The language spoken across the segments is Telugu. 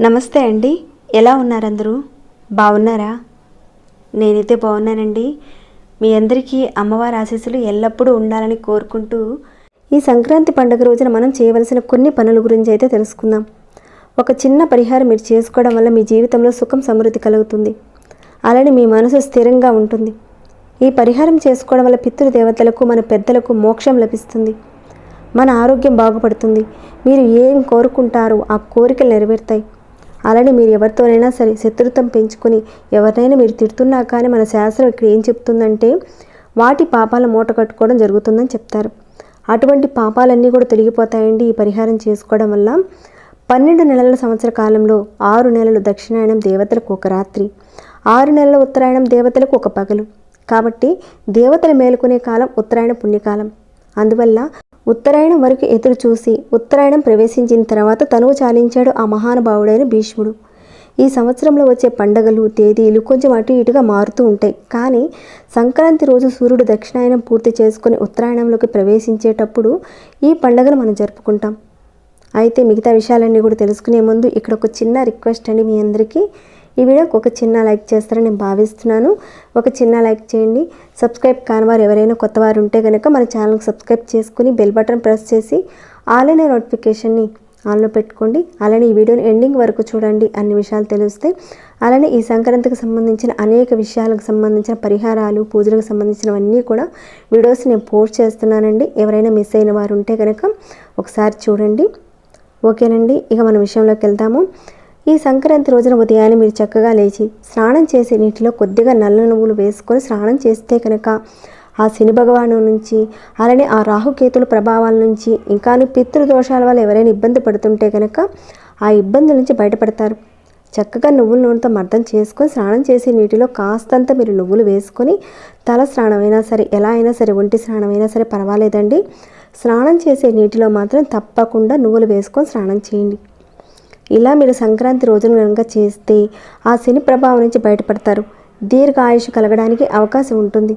నమస్తే అండి. ఎలా ఉన్నారందరూ? బాగున్నారా? నేనైతే బాగున్నానండి. మీ అందరికీ అమ్మవారి ఆశీస్సులు ఎల్లప్పుడూ ఉండాలని కోరుకుంటూ ఈ సంక్రాంతి పండుగ రోజున మనం చేయవలసిన కొన్ని పనుల గురించి అయితే తెలుసుకుందాం. ఒక చిన్న పరిహారం మీరు చేసుకోవడం వల్ల మీ జీవితంలో సుఖం సమృద్ధి కలుగుతుంది. అలానే మీ మనసు స్థిరంగా ఉంటుంది. ఈ పరిహారం చేసుకోవడం వల్ల పితృదేవతలకు మన పెద్దలకు మోక్షం లభిస్తుంది. మన ఆరోగ్యం బాగుపడుతుంది. మీరు ఏం కోరుకుంటారో ఆ కోరికలు నెరవేరుతాయి. అలానే మీరు ఎవరితోనైనా సరే శత్రుత్వం పెంచుకొని ఎవరినైనా మీరు తిడుతున్నా కానీ మన శాస్త్రం ఇక్కడ ఏం చెప్తుందంటే వాటి పాపాల మూట కట్టుకోవడం జరుగుతుందని చెప్తారు. అటువంటి పాపాలన్నీ కూడా తొలగిపోతాయండి ఈ పరిహారం చేసుకోవడం వల్ల. పన్నెండు నెలల సంవత్సర కాలంలో ఆరు నెలలు దక్షిణాయనం దేవతలకు ఒక రాత్రి ఆరు నెలల ఉత్తరాయణం దేవతలకు ఒక పగలు. కాబట్టి దేవతలు మేలుకునే కాలం ఉత్తరాయణ పుణ్యకాలం. అందువల్ల ఉత్తరాయణం వరకు ఎదురు చూసి ఉత్తరాయణం ప్రవేశించిన తర్వాత తనువు చాలించాడు ఆ మహానుభావుడైన భీష్ముడు. ఈ సంవత్సరంలో వచ్చే పండగలు తేదీలు కొంచెం అటు ఇటుగా మారుతూ ఉంటాయి. కానీ సంక్రాంతి రోజు సూర్యుడు దక్షిణాయనం పూర్తి చేసుకుని ఉత్తరాయణంలోకి ప్రవేశించేటప్పుడు ఈ పండగను మనం జరుపుకుంటాం. అయితే మిగతా విషయాలన్నీ కూడా తెలుసుకునే ముందు ఇక్కడ ఒక చిన్న రిక్వెస్ట్ అండి మీ అందరికీ. ఈ వీడియోకి ఒక చిన్న లైక్ చేస్తారని నేను భావిస్తున్నాను. ఒక చిన్న లైక్ చేయండి. సబ్స్క్రైబ్ కాని వారు ఎవరైనా కొత్త వారు ఉంటే కనుక మన ఛానల్కి సబ్స్క్రైబ్ చేసుకుని బెల్ బటన్ ప్రెస్ చేసి ఆల్ అనే నోటిఫికేషన్ని ఆన్లో పెట్టుకోండి. అలానే ఈ వీడియోని ఎండింగ్ వరకు చూడండి అన్ని విషయాలు తెలుస్తాయి అలానే ఈ సంక్రాంతికి సంబంధించిన అనేక విషయాలకు సంబంధించిన పరిహారాలు పూజలకు సంబంధించినవన్నీ కూడా వీడియోస్ నేను పోస్ట్ చేస్తున్నానండి. ఎవరైనా మిస్ అయిన వారు ఉంటే కనుక ఒకసారి చూడండి. ఓకేనండి. ఇక మన విషయంలోకి వెళ్తాము. ఈ సంక్రాంతి రోజున ఉదయాన్నే మీరు చక్కగా లేచి స్నానం చేసే నీటిలో కొద్దిగా నల్ల నువ్వులు వేసుకొని స్నానం చేస్తే కనుక ఆ శని భగవాను నుంచి అలానే ఆ రాహుకేతుల ప్రభావాల నుంచి ఇంకాను పితృదోషాల వల్ల ఎవరైనా ఇబ్బంది పడుతుంటే కనుక ఆ ఇబ్బందుల నుంచి బయటపడతారు. చక్కగా నువ్వుల నూనెతో మర్దం చేసుకొని స్నానం చేసే నీటిలో కాస్తంత మీరు నువ్వులు వేసుకొని తల స్నానమైనా సరే ఎలా అయినా సరే ఒంటి స్నానమైనా సరే పర్వాలేదండి. స్నానం చేసే నీటిలో మాత్రం తప్పకుండా నువ్వులు వేసుకొని స్నానం చేయండి. ఇలా మీరు సంక్రాంతి రోజున కనుక చేస్తే ఆ శని ప్రభావం నుంచి బయటపడతారు. దీర్ఘ ఆయుష్ కలగడానికి అవకాశం ఉంటుంది.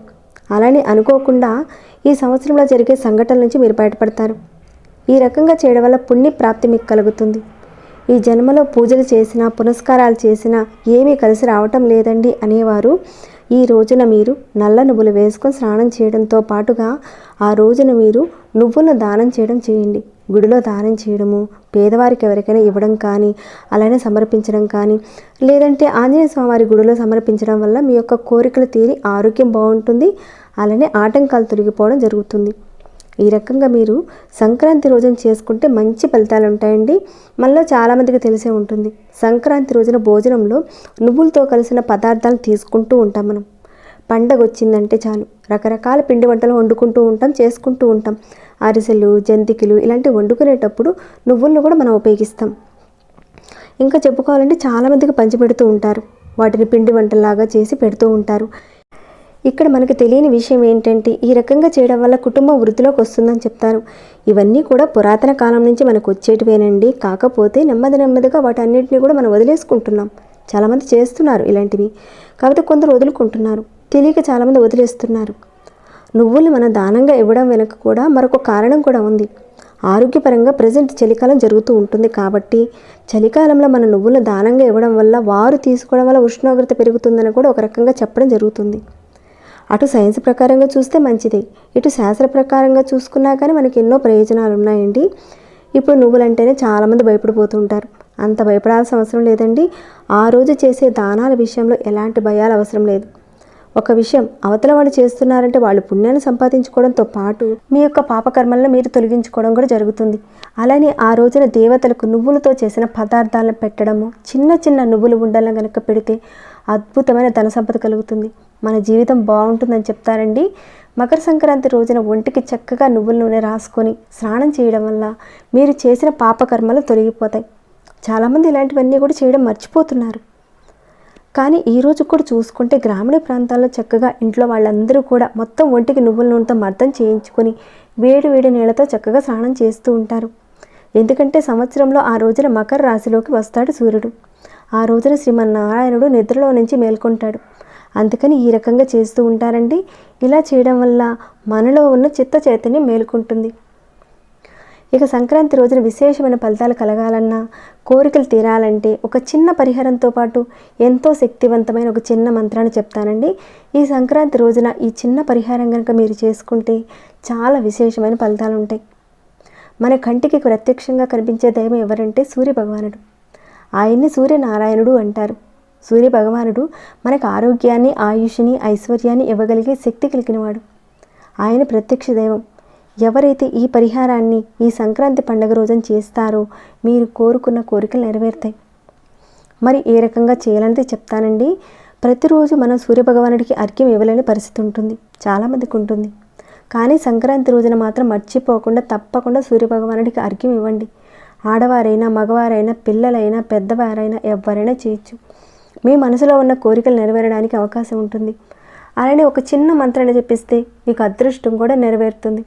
అలానే అనుకోకుండా ఈ సంవత్సరంలో జరిగే సంఘటనల నుంచి మీరు బయటపడతారు. ఈ రకంగా చేయడం వల్ల పుణ్య ప్రాప్తి మీకు కలుగుతుంది. ఈ జన్మలో పూజలు చేసినా పునస్కారాలు చేసినా ఏమీ కలిసి రావటం లేదండి అనేవారు ఈ రోజున మీరు నల్ల నువ్వులు వేసుకొని స్నానం చేయడంతో పాటుగా ఆ రోజున మీరు నువ్వులను దానం చేయడం చేయండి. గుడిలో దానం చేయడము పేదవారికి ఎవరికైనా ఇవ్వడం కానీ అలానే సమర్పించడం కానీ లేదంటే ఆంజనేయ స్వామివారి గుడిలో సమర్పించడం వల్ల మీ యొక్క కోరికలు తీరి ఆరోగ్యం బాగుంటుంది అలానే ఆటంకాలు తొలగిపోవడం జరుగుతుంది. ఈ రకంగా మీరు సంక్రాంతి రోజున చేసుకుంటే మంచి ఫలితాలు ఉంటాయండి. మనలో చాలామందికి తెలిసే ఉంటుంది. సంక్రాంతి రోజున భోజనంలో నువ్వులతో కలిసిన పదార్థాలు తీసుకుంటూ ఉంటాం మనం. పండగ వచ్చిందంటే చాలు. రకరకాల పిండి వంటలు వండుకుంటూ ఉంటాం చేసుకుంటూ ఉంటాం. అరిసెలు జంతికలు ఇలాంటివి వండుకునేటప్పుడు నువ్వులను కూడా మనం ఉపయోగిస్తాం. ఇంకా చెప్పుకోవాలంటే చాలామందికి పంచిపెడుతూ ఉంటారు. వాటిని పిండి వంటలాగా చేసి పెడుతూ ఉంటారు. ఇక్కడ మనకు తెలియని విషయం ఏంటంటే ఈ రకంగా చేయడం వల్ల కుటుంబం వృద్ధిలోకి వస్తుందని చెప్తారు. ఇవన్నీ కూడా పురాతన కాలం నుంచి మనకు వచ్చేటివేనండి. కాకపోతే నెమ్మది నెమ్మదిగా వాటన్నిటిని కూడా మనం వదిలేసుకుంటున్నాం. చాలామంది చేస్తున్నారు ఇలాంటివి. కాకపోతే కొందరు వదులుకుంటున్నారు. తెలియక చాలామంది వదిలేస్తున్నారు. నువ్వుల్ని మనం దానంగా ఇవ్వడం వెనుక కూడా మరొక కారణం కూడా ఉంది. ఆరోగ్యపరంగా ప్రజెంట్ చలికాలం జరుగుతూ ఉంటుంది కాబట్టి చలికాలంలో మన నువ్వులు దానంగా ఇవ్వడం వల్ల వారు తీసుకోవడం వల్ల ఉష్ణోగ్రత పెరుగుతుందని కూడా ఒక రకంగా చెప్పడం జరుగుతుంది. అటు సైన్స్ ప్రకారంగా చూస్తే మంచిదే. ఇటు శాస్త్ర ప్రకారంగా చూసుకున్నా కానీ మనకి ఎన్నో ప్రయోజనాలు ఉన్నాయండి. ఇప్పుడు నువ్వులంటేనే చాలామంది భయపడిపోతుంటారు. అంత భయపడాల్సిన అవసరం లేదండి. ఆ రోజు చేసే దానాల విషయంలో ఎలాంటి భయాలు అవసరం లేదు. ఒక విషయం అవతల వాళ్ళు చేస్తున్నారంటే వాళ్ళు పుణ్యాన్ని సంపాదించుకోవడంతో పాటు మీ యొక్క పాపకర్మలను మీరు తొలగించుకోవడం కూడా జరుగుతుంది. అలానే ఆ రోజున దేవతలకు నువ్వులతో చేసిన పదార్థాలను పెట్టడము చిన్న చిన్న నువ్వులు ఉండలను కనుక పెడితే అద్భుతమైన ధన సంపద కలుగుతుంది. మన జీవితం బాగుంటుందని చెప్తారండి. మకర సంక్రాంతి రోజున ఒంటికి చక్కగా నువ్వుల నూనె రాసుకొని స్నానం చేయడం వల్ల మీరు చేసిన పాపకర్మలు తొలగిపోతాయి. చాలామంది ఇలాంటివన్నీ కూడా చేయడం మర్చిపోతున్నారు. కానీ ఈ రోజు కూడా చూసుకుంటే గ్రామీణ ప్రాంతాల్లో చక్కగా ఇంట్లో వాళ్ళందరూ కూడా మొత్తం ఒంటికి నువ్వుల నూనెతో మర్దం చేయించుకొని వేడి వేడి నీళ్ళతో చక్కగా స్నానం చేస్తూ ఉంటారు. ఎందుకంటే సంవత్సరంలో ఆ రోజున మకర రాశిలోకి వస్తాడు సూర్యుడు. ఆ రోజున శ్రీమన్నారాయణుడు నిద్రలో నుంచి మేల్కొంటాడు. అందుకని ఈ రకంగా చేస్తూ ఉంటారండి. ఇలా చేయడం వల్ల మనలో ఉన్న చిత్త చైతన్యం మేలుకుంటుంది. ఇక సంక్రాంతి రోజున విశేషమైన ఫలితాలు కలగాలన్నా కోరికలు తీరాలంటే ఒక చిన్న పరిహారంతో పాటు ఎంతో శక్తివంతమైన ఒక చిన్న మంత్రాన్ని చెప్తానండి. ఈ సంక్రాంతి రోజున ఈ చిన్న పరిహారం కనుక మీరు చేసుకుంటే చాలా విశేషమైన ఫలితాలు ఉంటాయి. మన కంటికి ప్రత్యక్షంగా కనిపించే దైవం ఎవరంటే సూర్య భగవానుడు ఆయన్ని సూర్యనారాయణుడు అంటారు. సూర్య భగవానుడు మనకు ఆరోగ్యాన్ని ఆయుష్ని ఐశ్వర్యాన్ని ఇవ్వగలిగే శక్తి కలిగినవాడు. ఆయన ప్రత్యక్ష దైవం. ఎవరైతే ఈ పరిహారాన్ని ఈ సంక్రాంతి పండుగ రోజున చేస్తారో మీరు కోరుకున్న కోరికలు నెరవేరుతాయి. మరి ఏ రకంగా చేయాలనేది చెప్తానండి. ప్రతిరోజు మనం సూర్యభగవానుడికి అర్ఘ్యం ఇవ్వలేని పరిస్థితి ఉంటుంది. చాలామందికి ఉంటుంది. కానీ సంక్రాంతి రోజున మాత్రం మర్చిపోకుండా తప్పకుండా సూర్యభగవానుడికి అర్ఘ్యం ఇవ్వండి. ఆడవారైనా మగవారైనా పిల్లలైనా పెద్దవారైనా ఎవరైనా చేయొచ్చు. మీ మనసులో ఉన్న కోరికలు నెరవేరడానికి అవకాశం ఉంటుంది. అలానే ఒక చిన్న మంత్రాన్ని చెప్పిస్తే మీకు అదృష్టం కూడా నెరవేరుతుంది.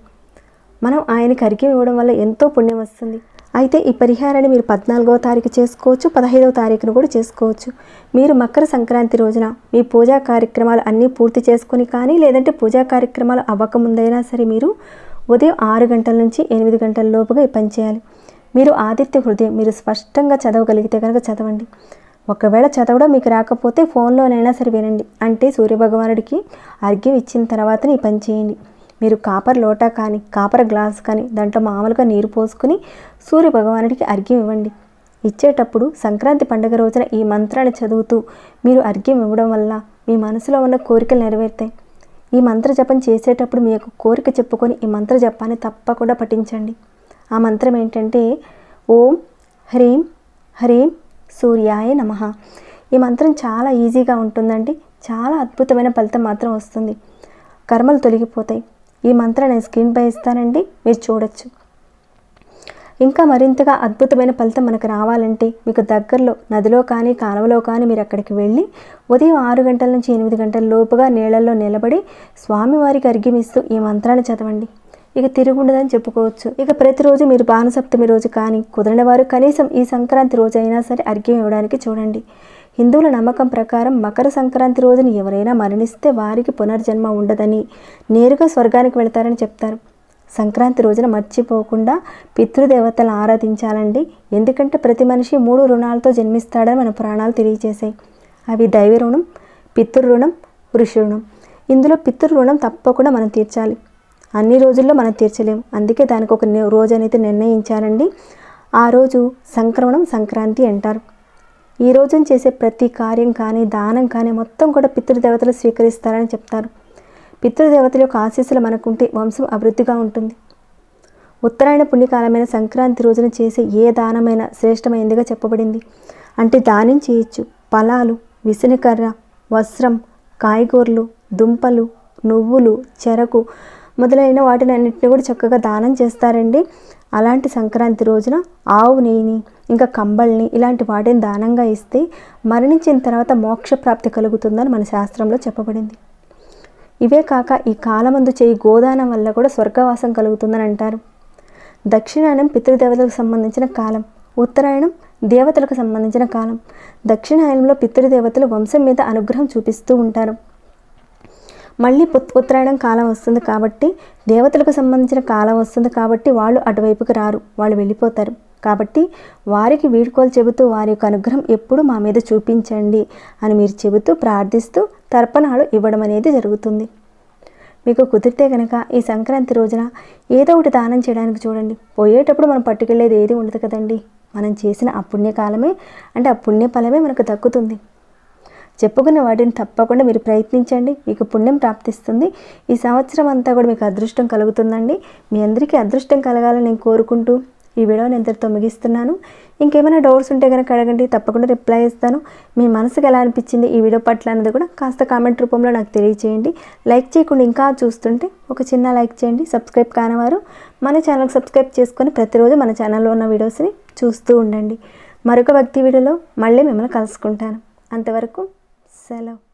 మనం ఆయనకి అర్ఘ్యం ఇవ్వడం వల్ల ఎంతో పుణ్యం వస్తుంది. అయితే ఈ పరిహారాన్ని మీరు పద్నాలుగవ తారీఖు చేసుకోవచ్చు పదహైదవ తారీఖును కూడా చేసుకోవచ్చు. మీరు మకర సంక్రాంతి రోజున మీ పూజా కార్యక్రమాలు అన్నీ పూర్తి చేసుకొని కానీ లేదంటే పూజా కార్యక్రమాలు అవ్వకముందైనా సరే మీరు ఉదయం ఆరు గంటల నుంచి ఎనిమిది గంటల లోపుగా ఈ పని చేయాలి. మీరు ఆదిత్య హృదయం మీరు స్పష్టంగా చదవగలిగితే కనుక చదవండి. ఒకవేళ చదవడం మీకు రాకపోతే ఫోన్లోనైనా సరే వినండి. అంటే సూర్యభగవానుడికి అర్ఘ్యం ఇచ్చిన తర్వాత ఈ పని చేయండి. మీరు కాపర్ లోటా కానీ కాపర్ గ్లాస్ కానీ దాంట్లో మామూలుగా నీరు పోసుకుని సూర్య భగవానుడికి అర్ఘ్యం ఇవ్వండి. ఇచ్చేటప్పుడు సంక్రాంతి పండుగ రోజున ఈ మంత్రాన్ని చదువుతూ మీరు అర్ఘ్యం ఇవ్వడం వల్ల మీ మనసులో ఉన్న కోరికలు నెరవేరుతాయి. ఈ మంత్ర జపం చేసేటప్పుడు మీ యొక్క కోరిక చెప్పుకొని ఈ మంత్ర జపాన్ని తప్పకుండా పఠించండి. ఆ మంత్రం ఏంటంటే ఓం హ్రీం హ్రీం సూర్యాయ నమ. ఈ మంత్రం చాలా ఈజీగా ఉంటుందండి. చాలా అద్భుతమైన ఫలితం మాత్రం వస్తుంది. కర్మలు తొలగిపోతాయి. ఈ మంత్రాన్ని నేను స్క్రీన్పై ఇస్తానండి మీరు చూడొచ్చు. ఇంకా మరింతగా అద్భుతమైన ఫలితం మనకు రావాలంటే మీకు దగ్గరలో నదిలో కానీ కాలువలో కానీ మీరు అక్కడికి వెళ్ళి ఉదయం ఆరు గంటల నుంచి ఎనిమిది గంటల లోపుగా నీళ్ళల్లో నిలబడి స్వామివారికి అర్ఘ్యమిస్తూ ఈ మంత్రాన్ని చదవండి. ఇక తిరుగుండదని చెప్పుకోవచ్చు. ఇక ప్రతిరోజు మీరు భానుసప్తమి రోజు కానీ కుదరని వారు కనీసం ఈ సంక్రాంతి రోజు అయినా సరే అర్ఘ్యం ఇవ్వడానికి చూడండి. హిందువుల నమ్మకం ప్రకారం మకర సంక్రాంతి రోజున ఎవరైనా మరణిస్తే వారికి పునర్జన్మ ఉండదని నేరుగా స్వర్గానికి వెళతారని చెప్తారు. సంక్రాంతి రోజున మర్చిపోకుండా పితృదేవతలు ఆరాధించాలండి. ఎందుకంటే ప్రతి మనిషి మూడు రుణాలతో జన్మిస్తాడని మన పురాణాలు తెలియజేశాయి. అవి దైవ రుణం పితృ రుణం ఋషి రుణం. ఇందులో పితృ రుణం తప్పకుండా మనం తీర్చాలి. అన్ని రోజుల్లో మనం తీర్చలేము. అందుకే దానికి ఒక రోజు అనేది నిర్ణయించారండి. ఆ రోజు సంక్రమణం సంక్రాంతి అంటారు. ఈ రోజున చేసే ప్రతి కార్యం కానీ దానం కానీ మొత్తం కూడా పితృదేవతలు స్వీకరిస్తారని చెప్తారు. పితృదేవతల యొక్క ఆశీస్సులు మనకుంటే వంశం అభివృద్ధిగా ఉంటుంది. ఉత్తరాయణ పుణ్యకాలమైన సంక్రాంతి రోజున చేసే ఏ దానమైనా శ్రేష్టమైనదిగా చెప్పబడింది. అంటే దానం చేయొచ్చు. ఫలాలు విసనకర్ర వస్త్రం కాయగూరలు దుంపలు నువ్వులు చెరకు మొదలైన వాటిని అన్నింటినీ కూడా చక్కగా దానం చేస్తారండి. అలాంటి సంక్రాంతి రోజున ఆవు నెయ్యిని ఇంకా కంబల్ని ఇలాంటి వాటిని దానంగా ఇస్తే మరణించిన తర్వాత మోక్ష ప్రాప్తి కలుగుతుందని మన శాస్త్రంలో చెప్పబడింది. ఇవే కాక ఈ కాలమందు చేయి గోదానం వల్ల కూడా స్వర్గవాసం కలుగుతుందని అంటారు. దక్షిణాయనం పితృదేవతలకు సంబంధించిన కాలం ఉత్తరాయణం దేవతలకు సంబంధించిన కాలం. దక్షిణాయనంలో పితృదేవతలు వంశం మీద అనుగ్రహం చూపిస్తూ ఉంటారు. మళ్ళీ పుత్ ఉత్తరాయణం కాలం వస్తుంది కాబట్టి దేవతలకు సంబంధించిన కాలం వస్తుంది కాబట్టి వాళ్ళు అటువైపుకి రారు వాళ్ళు వెళ్ళిపోతారు. కాబట్టి వారికి వీడ్కోలు చెబుతూ వారి యొక్క అనుగ్రహం ఎప్పుడు మా మీద చూపించండి అని మీరు చెబుతూ ప్రార్థిస్తూ తర్పణాలు ఇవ్వడం అనేది జరుగుతుంది. మీకు కుదిరితే కనుక ఈ సంక్రాంతి రోజున ఏదో ఒకటి దానం చేయడానికి చూడండి. పోయేటప్పుడు మనం పట్టుకెళ్ళేది ఏది ఉండదు కదండి. మనం చేసిన ఆ పుణ్యకాలమే అంటే ఆ పుణ్యఫలమే మనకు దక్కుతుంది. చెప్పుకున్న వాటిని తప్పకుండా మీరు ప్రయత్నించండి. మీకు పుణ్యం ప్రాప్తిస్తుంది. ఈ సంవత్సరం అంతా కూడా మీకు అదృష్టం కలుగుతుందండి. మీ అందరికీ అదృష్టం కలగాలని నేను కోరుకుంటూ ఈ వీడియోని ఇంతటితో ముగిస్తున్నాను. ఇంకేమైనా డౌట్స్ ఉంటే కనుక అడగండి తప్పకుండా రిప్లై ఇస్తాను. మీ మనసుకు ఎలా అనిపించింది ఈ వీడియో పట్ల అన్నది కూడా కాస్త కామెంట్ రూపంలో నాకు తెలియచేయండి. లైక్ చేయకుండా ఇంకా చూస్తుంటే ఒక చిన్న లైక్ చేయండి. సబ్స్క్రైబ్ కానివారు మన ఛానల్కి సబ్స్క్రైబ్ చేసుకొని ప్రతిరోజు మన ఛానల్లో ఉన్న వీడియోస్ని చూస్తూ ఉండండి. మరొక భక్తి వీడియోలో మళ్ళీ మిమ్మల్ని కలుసుకుంటాను. అంతవరకు సెలవు.